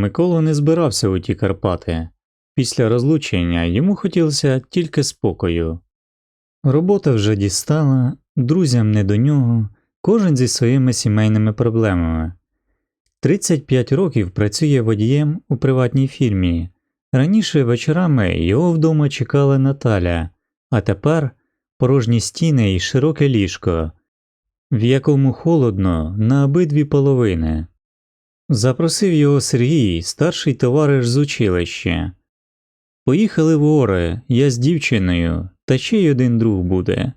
Микола не збирався у ті Карпати. Після розлучення йому хотілося тільки спокою. Робота вже дістала, друзям не до нього, кожен зі своїми сімейними проблемами. 35 років працює водієм у приватній фірмі. Раніше вечорами його вдома чекала Наталя, а тепер порожні стіни і широке ліжко, в якому холодно на обидві половини. Запросив його Сергій, старший товариш з училища. Поїхали в гори, я з дівчиною, та ще й один друг буде.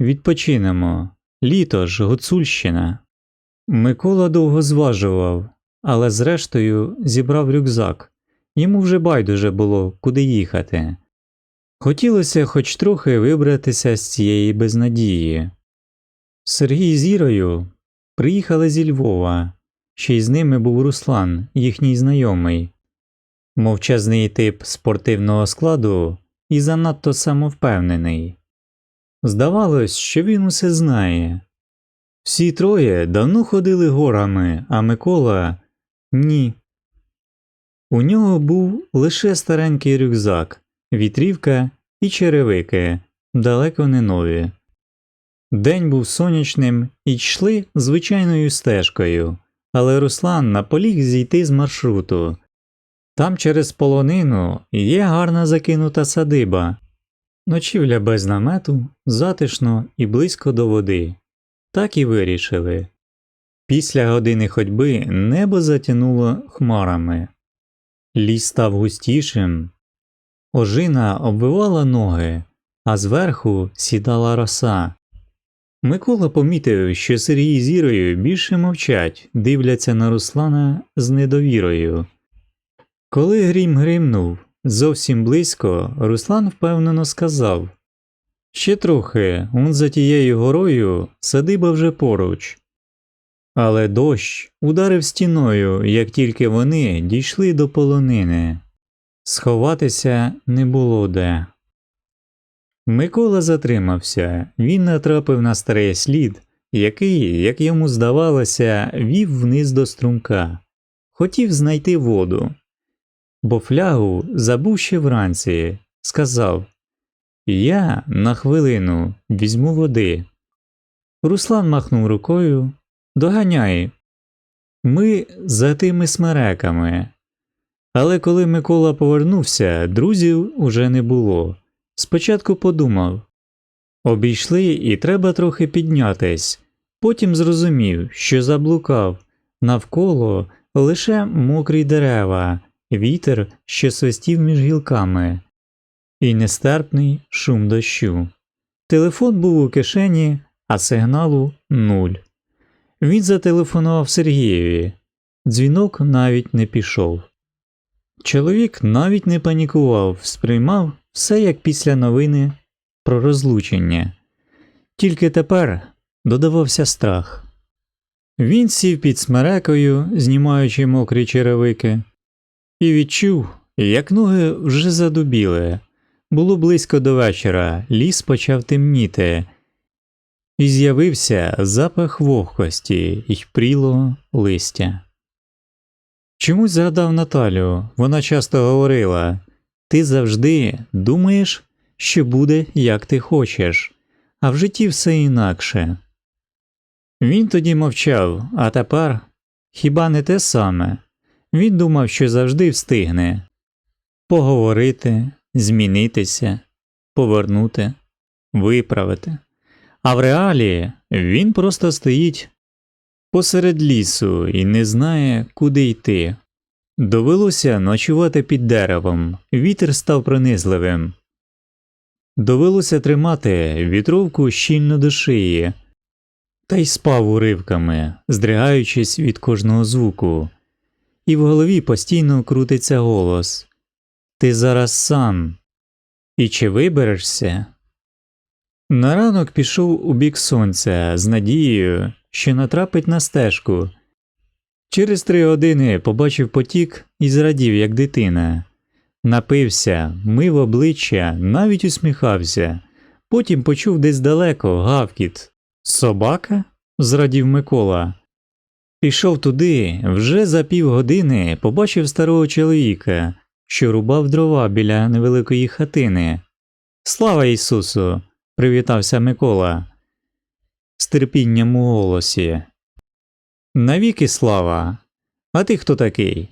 Відпочинемо. Літо ж, Гуцульщина. Микола довго зважував, але зрештою зібрав рюкзак. Йому вже байдуже було, куди їхати. Хотілося хоч трохи вибратися з цієї безнадії. Сергій з Ірою приїхали зі Львова, ще й з ними був Руслан, їхній знайомий, мовчазний тип спортивного складу і занадто самовпевнений. Здавалось, що він усе знає. Всі троє давно ходили горами, а Микола ні. У нього був лише старенький рюкзак, вітрівка і черевики, далеко не нові. День був сонячним і йшли звичайною стежкою, але Руслан наполіг зійти з маршруту. Там через полонину є гарна закинута садиба, ночівля без намету, затишно і близько до води. Так і вирішили. Після години ходьби небо затянуло хмарами. Ліс став густішим, ожина обвивала ноги, а зверху сідала роса. Микола помітив, що Сергій з Ірою більше мовчать, дивляться на Руслана з недовірою. Коли грім гримнув зовсім близько, Руслан впевнено сказав Ще трохи, он за тією горою садиба вже поруч. Але дощ ударив стіною, як тільки вони дійшли до полонини. Сховатися не було де. Микола затримався, він натрапив на старий слід, який, як йому здавалося, вів вниз до струмка. Хотів знайти воду. Бо флягу забув ще вранці, сказав Я на хвилину візьму води. Руслан махнув рукою Доганяй. Ми за тими смереками. Але коли Микола повернувся, друзів уже не було. Спочатку подумав обійшли і треба трохи піднятись, потім зрозумів, що заблукав навколо лише мокрі дерева, вітер, що свистів між гілками, і нестерпний шум дощу. Телефон був у кишені, а сигналу нуль. Він зателефонував Сергієві. Дзвінок навіть не пішов. Чоловік навіть не панікував, сприймав все як після новини про розлучення. Тільки тепер додавався страх. Він сів під смерекою, знімаючи мокрі черевики, і відчув, як ноги вже задубіли. Було близько до вечора, ліс почав темніти і з'явився запах вогкості й прілого листя. Чомусь згадав Наталю, вона часто говорила ти завжди думаєш, що буде, як ти хочеш, а в житті все інакше. Він тоді мовчав, а тепер хіба не те саме? Він думав, що завжди встигне поговорити, змінитися, повернути, виправити. А в реалії він просто стоїть посеред лісу і не знає, куди йти. Довелося ночувати під деревом, вітер став пронизливим. Довелося тримати вітровку щільно до шиї, та й спав уривками, здригаючись від кожного звуку, і в голові постійно крутиться голос Ти зараз сам. І чи виберешся? На ранок пішов у бік сонця з надією, що натрапить на стежку. Через три години побачив потік і зрадів, як дитина. Напився, мив обличчя, навіть усміхався. Потім почув десь далеко гавкіт. Собака? зрадів Микола. Пішов туди, вже за півгодини побачив старого чоловіка, що рубав дрова біля невеликої хатини. Слава Ісусу! привітався Микола з терпінням у голосі. Навіки слава. А ти хто такий?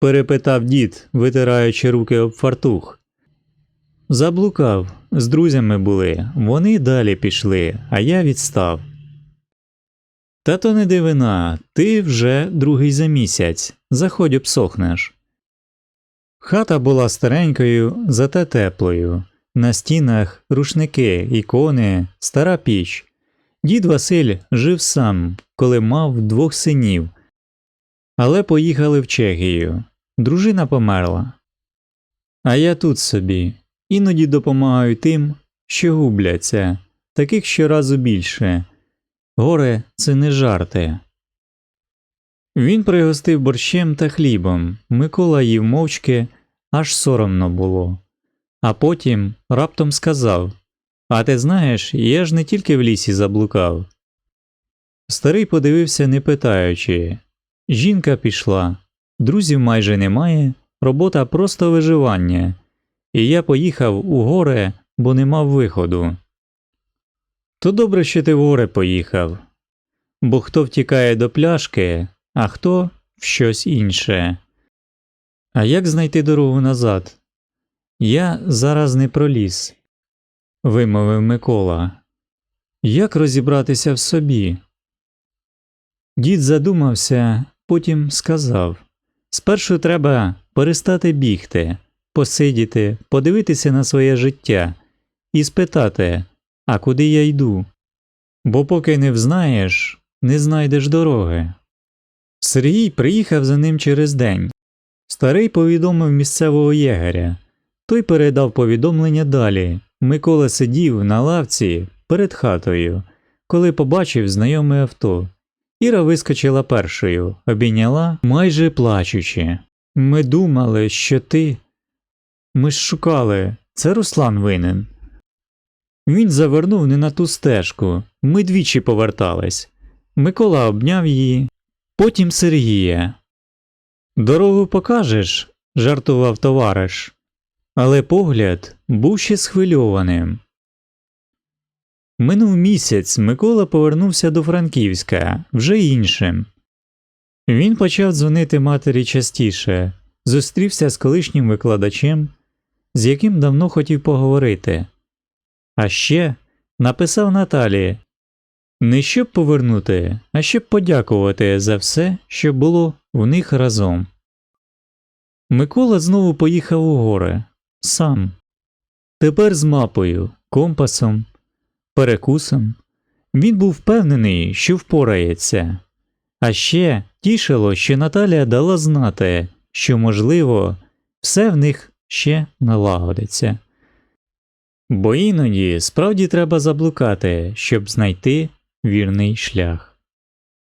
перепитав дід, витираючи руки об фартух. Заблукав, з друзями були, вони далі пішли, а я відстав. Та то не дивина, ти вже другий за місяць, заходь обсохнеш. Хата була старенькою, зате теплою. На стінах рушники, ікони, стара піч. Дід Василь жив сам, коли мав двох синів, але поїхали в Чехію. Дружина померла. А я тут собі, іноді допомагаю тим, що губляться, таких щоразу більше. Горе це не жарти. Він пригостив борщем та хлібом. Микола їв мовчки, аж соромно було. А потім раптом сказав А ти знаєш, я ж не тільки в лісі заблукав. Старий подивився, не питаючи. Жінка пішла, друзів майже немає, робота просто виживання, і я поїхав у горе, бо не мав виходу. То добре, що ти в горе поїхав, бо хто втікає до пляшки, а хто в щось інше. А як знайти дорогу назад? Я зараз не проліз, вимовив Микола. Як розібратися в собі? Дід задумався, потім сказав Спершу треба перестати бігти, посидіти, подивитися на своє життя і спитати, а куди я йду? Бо поки не взнаєш, не знайдеш дороги. Сергій приїхав за ним через день. Старий повідомив місцевого єгеря. Той передав повідомлення далі. Микола сидів на лавці перед хатою, коли побачив знайоме авто. Іра вискочила першою, обійняла, майже плачучи. Ми думали, що ти. Ми ж шукали, це Руслан винен. Він завернув не на ту стежку, ми двічі повертались. Микола обняв її, потім Сергія. Дорогу покажеш, жартував товариш, але погляд був ще схвильованим. Минув місяць Микола повернувся до Франківська вже іншим. Він почав дзвонити матері частіше, зустрівся з колишнім викладачем, з яким давно хотів поговорити. А ще написав Наталі не щоб повернути, а щоб подякувати за все, що було в них разом. Микола знову поїхав у гори сам. Тепер з мапою, компасом, перекусом. Він був впевнений, що впорається. А ще тішило, що Наталія дала знати, що, можливо, все в них ще налагодиться. Бо іноді справді треба заблукати, щоб знайти вірний шлях.